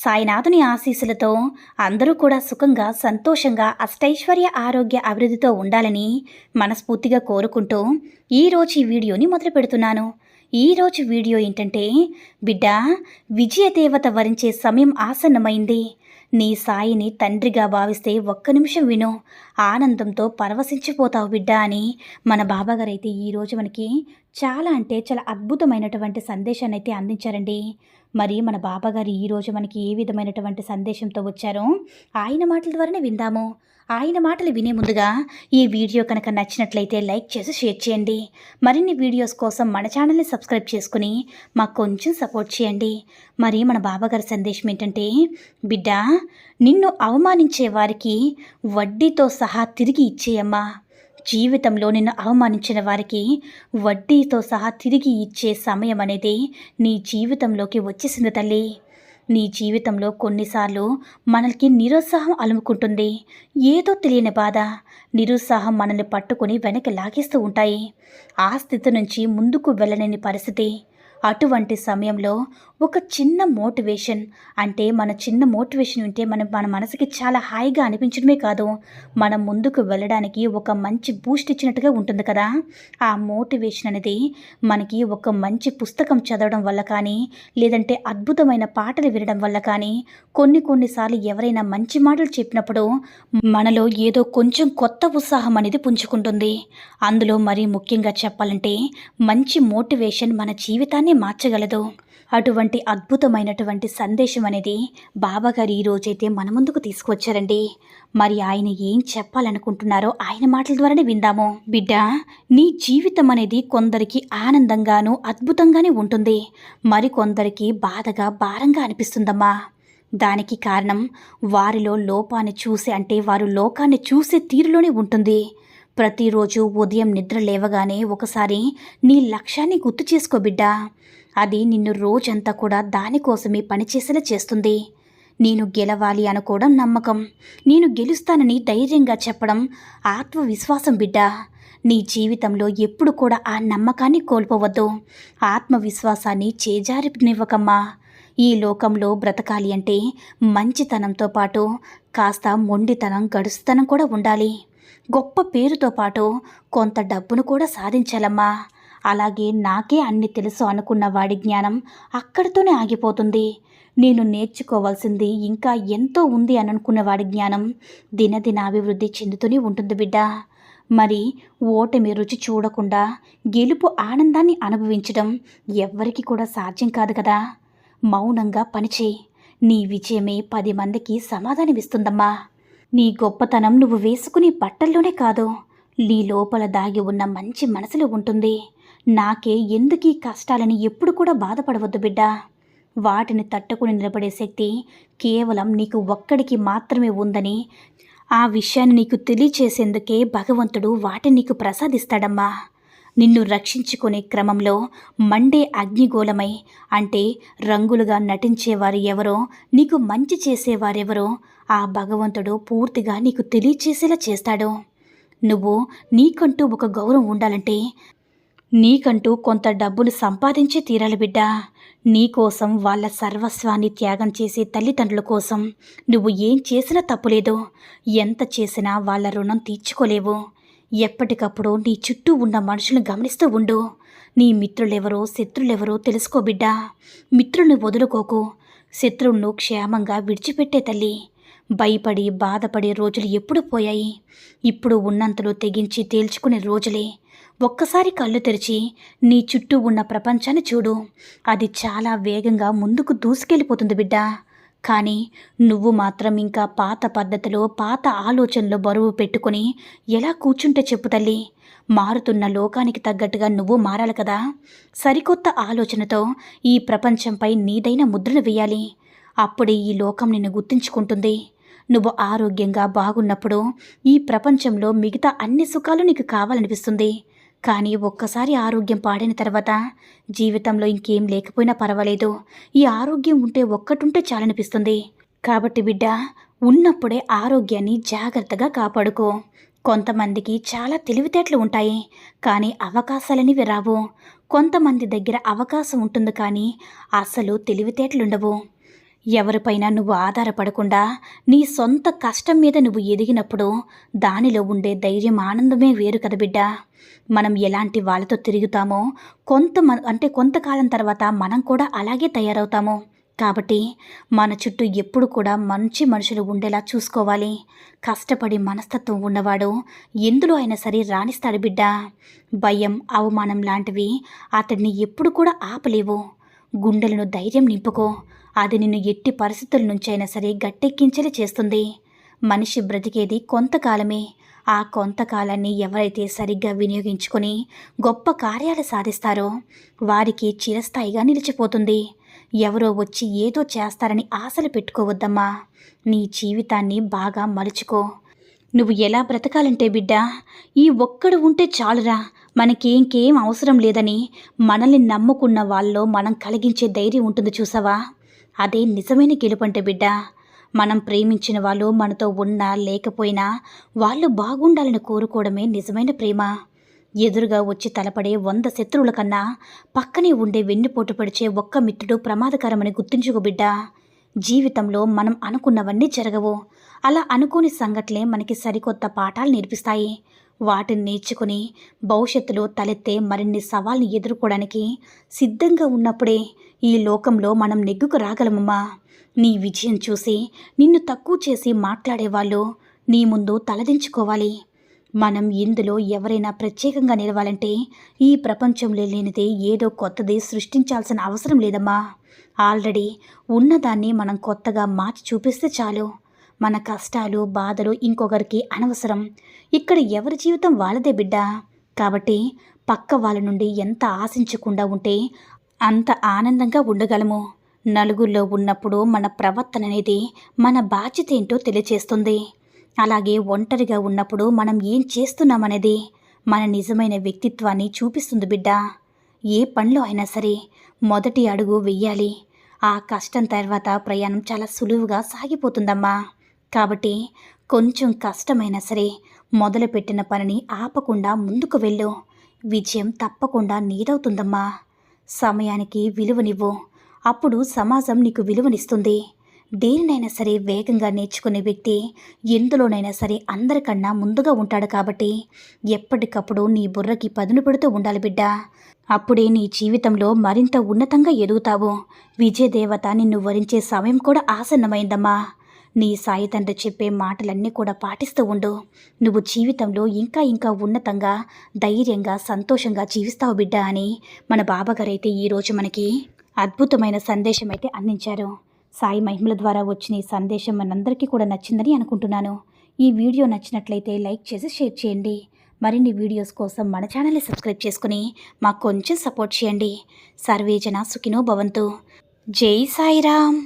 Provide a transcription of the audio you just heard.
సాయినాథుని ఆశీస్సులతో అందరూ కూడా సుఖంగా సంతోషంగా అష్టైశ్వర్య ఆరోగ్య అభివృద్ధితో ఉండాలని మనస్ఫూర్తిగా కోరుకుంటూ ఈరోజు ఈ వీడియోని మొదలు పెడుతున్నాను. ఈరోజు వీడియో ఏంటంటే బిడ్డ విజయదేవత వరించే సమయం ఆసన్నమైంది. నీ సాయిని తండ్రిగా భావిస్తే ఒక్క నిమిషం విను. ఆనందంతో పరవశించిపోతావు బిడ్డ అని మన బాబాగారు అయితే ఈరోజు మనకి చాలా అంటే చాలా అద్భుతమైనటువంటి సందేశాన్ని అయితే అందించారండి. మరి మన బాబాగారు ఈరోజు మనకి ఏ విధమైనటువంటి సందేశంతో వచ్చారో ఆయన మాటల ద్వారానే విందాము. ఆయన మాటలు వినే ముందుగా ఈ వీడియో కనుక నచ్చినట్లయితే లైక్ చేసి షేర్ చేయండి. మరిన్ని వీడియోస్ కోసం మన ఛానల్ని సబ్స్క్రైబ్ చేసుకుని మాకు కొంచెం సపోర్ట్ చేయండి. మరి మన బాబాగారి సందేశం ఏంటంటే బిడ్డ నిన్ను అవమానించే వారికి వడ్డీతో సహా తిరిగి ఇచ్చేయమ్మా. జీవితంలో నిన్ను అవమానించిన వారికి వడ్డీతో సహా తిరిగి ఇచ్చే సమయం అనేది నీ జీవితంలోకి వచ్చేసింది తల్లి. నీ జీవితంలో కొన్నిసార్లు మనకి నిరుత్సాహం అలుముకుంటుంది. ఏదో తెలియని బాధ నిరుత్సాహం మనల్ని పట్టుకొని వెనక్కి లాగేస్తూ ఉంటాయి. ఆ స్థితి నుంచి ముందుకు వెళ్ళలేని పరిస్థితి. అటువంటి సమయంలో ఒక చిన్న మోటివేషన్ అంటే మన చిన్న మోటివేషన్ ఉంటే మనం మన మనసుకి చాలా హాయిగా అనిపించడమే కాదు. మనం ముందుకు వెళ్ళడానికి ఒక మంచి బూస్ట్ ఇచ్చినట్టుగా ఉంటుంది కదా. ఆ మోటివేషన్ అనేది మనకి ఒక మంచి పుస్తకం చదవడం వల్ల కానీ లేదంటే అద్భుతమైన పాటలు వినడం వల్ల కానీ కొన్ని కొన్నిసార్లు ఎవరైనా మంచి మాటలు చెప్పినప్పుడు మనలో ఏదో కొంచెం కొత్త ఉత్సాహం అనేది పుంజుకుంటుంది. అందులో మరీ ముఖ్యంగా చెప్పాలంటే మంచి మోటివేషన్ మన జీవితాన్ని మార్చగలదు. అటువంటి అద్భుతమైనటువంటి సందేశం అనేది బాబాగారు ఈ మన ముందుకు తీసుకువచ్చారండి. మరి ఆయన ఏం చెప్పాలనుకుంటున్నారో ఆయన మాటల ద్వారానే విందాము. బిడ్డ నీ జీవితం అనేది కొందరికి ఆనందంగాను అద్భుతంగానే ఉంటుంది. మరి కొందరికి బాధగా భారంగా అనిపిస్తుందమ్మా. దానికి కారణం వారిలో లోపాన్ని చూసే అంటే వారు లోకాన్ని చూసే తీరులోనే ఉంటుంది. ప్రతిరోజు ఉదయం నిద్ర లేవగానే ఒకసారి నీ లక్ష్యాన్ని గుర్తు చేసుకో బిడ్డా. అది నిన్ను రోజంతా కూడా దానికోసమే పనిచేసేలా చేస్తుంది. నేను గెలవాలి అనుకోవడం నమ్మకం. నేను గెలుస్తానని ధైర్యంగా చెప్పడం ఆత్మవిశ్వాసం బిడ్డ. నీ జీవితంలో ఎప్పుడు కూడా ఆ నమ్మకాన్ని కోల్పోవద్దు. ఆత్మవిశ్వాసాన్ని చేజారినివ్వకమ్మా. ఈ లోకంలో బ్రతకాలి అంటే మంచితనంతో పాటు కాస్త మొండితనం గడుస్తుతనం కూడా ఉండాలి. గొప్ప పేరుతో పాటు కొంత డబ్బును కూడా సాధించాలమ్మా. అలాగే నాకే అన్ని తెలుసు అనుకున్న వాడి జ్ఞానం అక్కడితోనే ఆగిపోతుంది. నేను నేర్చుకోవాల్సింది ఇంకా ఎంతో ఉంది అని అనుకున్న వాడి జ్ఞానం దినదిన అభివృద్ధి చెందుతూనే ఉంటుంది బిడ్డ. మరి ఓటమి రుచి చూడకుండా గెలుపు ఆనందాన్ని అనుభవించడం ఎవ్వరికి కూడా సాధ్యం కాదు కదా. మౌనంగా పనిచేయి. నీ విజయమే పది మందికి సమాధానమిస్తుందమ్మా. నీ గొప్పతనం నువ్వు వేసుకునే బట్టల్లోనే కాదు. నీ లోపల దాగి ఉన్న మంచి మనసులో ఉంటుంది. నాకే ఎందుకీ కష్టాలని ఎప్పుడు కూడా బాధపడవద్దు బిడ్డ. వాటిని తట్టుకుని నిలబడే శక్తి కేవలం నీకు ఒక్కడికి మాత్రమే ఉందని ఆ విషయాన్ని నీకు తెలియచేసేందుకే భగవంతుడు వాటిని నీకు ప్రసాదిస్తాడమ్మా. నిన్ను రక్షించుకునే క్రమంలో మండే అగ్నిగోళమై అంటే రంగులుగా నటించేవారు ఎవరో నీకు మంచి చేసేవారెవరో ఆ భగవంతుడు పూర్తిగా నీకు తెలియచేసేలా చేస్తాడు. నువ్వు నీకంటూ ఒక గౌరవం ఉండాలంటే నీకంటూ కొంత డబ్బులు సంపాదించి తీరాలి బిడ్డ. నీకోసం వాళ్ళ సర్వస్వాన్ని త్యాగం చేసే తల్లిదండ్రుల కోసం నువ్వు ఏం చేసినా తప్పులేదు. ఎంత చేసినా వాళ్ళ రుణం తీర్చుకోలేవు. ఎప్పటికప్పుడు నీ చుట్టూ ఉన్న మనుషులను గమనిస్తూ ఉండు. నీ మిత్రులెవరో శత్రులెవరో తెలుసుకో బిడ్డా. మిత్రుల్ని వదులుకోకు. శత్రువును క్షేమంగా విడిచిపెట్టే తల్లి. భయపడి బాధపడే రోజులు ఎప్పుడు పోయాయి? ఇప్పుడు ఉన్నంతలో తెగించి తేల్చుకునే రోజులే. ఒక్కసారి కళ్ళు తెరిచి నీ చుట్టూ ఉన్న ప్రపంచాన్ని చూడు. అది చాలా వేగంగా ముందుకు దూసుకెళ్ళిపోతుంది బిడ్డా. కానీ నువ్వు మాత్రం ఇంకా పాత పద్ధతిలో పాత ఆలోచనలో బరువు పెట్టుకొని ఎలా కూర్చుంటే చెప్పు తల్లి. మారుతున్న లోకానికి తగ్గట్టుగా నువ్వు మారాలి కదా. సరికొత్త ఆలోచనతో ఈ ప్రపంచంపై నీదైన ముద్రను వేయాలి. అప్పుడే ఈ లోకం నిన్ను గుర్తించుకుంటుంది. నువ్వు ఆరోగ్యంగా బాగున్నప్పుడు ఈ ప్రపంచంలో మిగతా అన్ని సుఖాలు నీకు కావాలనిపిస్తుంది. కానీ ఒక్కసారి ఆరోగ్యం పాడిన తర్వాత జీవితంలో ఇంకేం లేకపోయినా పర్వాలేదు. ఈ ఆరోగ్యం ఉంటే ఒక్కటుంటే చాలనిపిస్తుంది. కాబట్టి బిడ్డ ఉన్నప్పుడే ఆరోగ్యాన్ని జాగ్రత్తగా కాపాడుకో. కొంతమందికి చాలా తెలివితేటలు ఉంటాయి కానీ అవకాశాలనివి రావు. కొంతమంది దగ్గర అవకాశం ఉంటుంది కానీ అసలు తెలివితేటలుండవు. ఎవరిపైనా నువ్వు ఆధారపడకుండా నీ సొంత కష్టం మీద నువ్వు ఎదిగినప్పుడు దానిలో ఉండే ధైర్యం ఆనందమే వేరు కదా బిడ్డ. మనం ఎలాంటి వాళ్ళతో తిరుగుతామో కొంత అంటే కొంతకాలం తర్వాత మనం కూడా అలాగే తయారవుతాము. కాబట్టి మన చుట్టూ ఎప్పుడు కూడా మంచి మనుషులు ఉండేలా చూసుకోవాలి. కష్టపడి మనస్తత్వం ఉన్నవాడు ఎందులో అయినా సరే రాణిస్తాడు బిడ్డ. భయం అవమానం లాంటివి అతడిని ఎప్పుడు కూడా ఆపలేవు. గుండెలను ధైర్యం నింపుకో. అది నిన్ను ఎట్టి పరిస్థితుల నుంచైనా సరే గట్టెక్కించలే చేస్తుంది. మనిషి బ్రతికేది కొంతకాలమే. ఆ కొంతకాలాన్ని ఎవరైతే సరిగ్గా వినియోగించుకొని గొప్ప కార్యాలు సాధిస్తారో వారికి చిరస్థాయిగా నిలిచిపోతుంది. ఎవరో వచ్చి ఏదో చేస్తారని ఆశలు పెట్టుకోవద్దమ్మా. నీ జీవితాన్ని బాగా మలుచుకో. నువ్వు ఎలా బ్రతకాలంటే బిడ్డ ఈ ఒక్కడు ఉంటే చాలురా. మనకేంకేం అవసరం లేదని మనల్ని నమ్ముకున్న వాళ్ళలో మనం కలిగించే ధైర్యం ఉంటుంది చూసావా? అదే నిజమైన గెలుపంటే బిడ్డ మనం ప్రేమించిన వాళ్ళు మనతో ఉన్నా లేకపోయినా వాళ్ళు బాగుండాలని కోరుకోవడమే నిజమైన ప్రేమ. ఎదురుగా వచ్చి తలపడే వంద శత్రువుల కన్నా పక్కనే ఉండే వెన్నుపోటు పడిచే ఒక్క మిత్రుడు ప్రమాదకరమని గుర్తుంచుకో బిడ్డ. జీవితంలో మనం అనుకున్నవన్నీ జరగవు. అలా అనుకోని సంఘటనలే మనకి సరికొత్త పాఠాలు నేర్పిస్తాయి. వాటిని నేర్చుకుని భవిష్యత్తులో తలెత్తే మరిన్ని సవాల్ని ఎదుర్కోవడానికి సిద్ధంగా ఉన్నప్పుడే ఈ లోకంలో మనం నెగ్గుకు రాగలమమ్మా. నీ విజయం చూసి నిన్ను తక్కువ చేసి మాట్లాడేవాళ్ళు నీ ముందు తలదించుకోవాలి. మనం ఇందులో ఎవరైనా ప్రత్యేకంగా నిలవాలంటే ఈ ప్రపంచంలో లేనిదే ఏదో కొత్తది సృష్టించాల్సిన అవసరం లేదమ్మా. ఆల్రెడీ ఉన్నదాన్ని మనం కొత్తగా మార్చి చూపిస్తే చాలు. మన కష్టాలు బాధలు ఇంకొకరికి అనవసరం. ఇక్కడ ఎవరి జీవితం వాళ్ళదే బిడ్డ? కాబట్టి పక్క వాళ్ళ నుండి ఎంత ఆశించకుండా ఉంటే అంత ఆనందంగా ఉండగలము. నలుగురిలో ఉన్నప్పుడు మన ప్రవర్తన అనేది మన బాధ్యత ఏంటో తెలియచేస్తుంది. అలాగే ఒంటరిగా ఉన్నప్పుడు మనం ఏం చేస్తున్నామనేది మన నిజమైన వ్యక్తిత్వాన్ని చూపిస్తుంది బిడ్డ. ఏ పనిలో అయినా సరే మొదటి అడుగు వెయ్యాలి. ఆ కష్టం తర్వాత ప్రయాణం చాలా సులువుగా సాగిపోతుందమ్మా. కాబట్టి కొంచెం కష్టమైనా సరే మొదలుపెట్టిన పనిని ఆపకుండా ముందుకు వెళ్ళు. విజయం తప్పకుండా నీదవుతుందమ్మా. సమయానికి విలువనివ్వు. అప్పుడు సమాజం నీకు విలువనిస్తుంది. దేనినైనా సరే వేగంగా నేర్చుకునే వ్యక్తి ఎందులోనైనా సరే అందరికన్నా ముందుగా ఉంటాడు కాబట్టి ఎప్పటికప్పుడు నీ బుర్రకి పదును పెడుతూ ఉండాలి బిడ్డ. అప్పుడే నీ జీవితంలో మరింత ఉన్నతంగా ఎదుగుతావు. విజయదేవత నిన్ను వరించే సమయం కూడా ఆసన్నమైందమ్మా. నీ సాయి తండ్రి చెప్పే మాటలన్నీ కూడా పాటిస్తూ ఉండు. నువ్వు జీవితంలో ఇంకా ఇంకా ఉన్నతంగా ధైర్యంగా సంతోషంగా జీవిస్తావు బిడ్డ అని మన బాబాగారైతే ఈరోజు మనకి అద్భుతమైన సందేశం అయితే అందించారు. సాయి మహిమల ద్వారా వచ్చిన ఈ సందేశం మనందరికీ కూడా నచ్చిందని అనుకుంటున్నాను. ఈ వీడియో నచ్చినట్లయితే లైక్ చేసి షేర్ చేయండి. మరిన్ని వీడియోస్ కోసం మన ఛానల్ని సబ్స్క్రైబ్ చేసుకుని మాకు కొంచెం సపోర్ట్ చేయండి. సర్వేజన సుఖినో భవంతు. జై సాయిరామ్.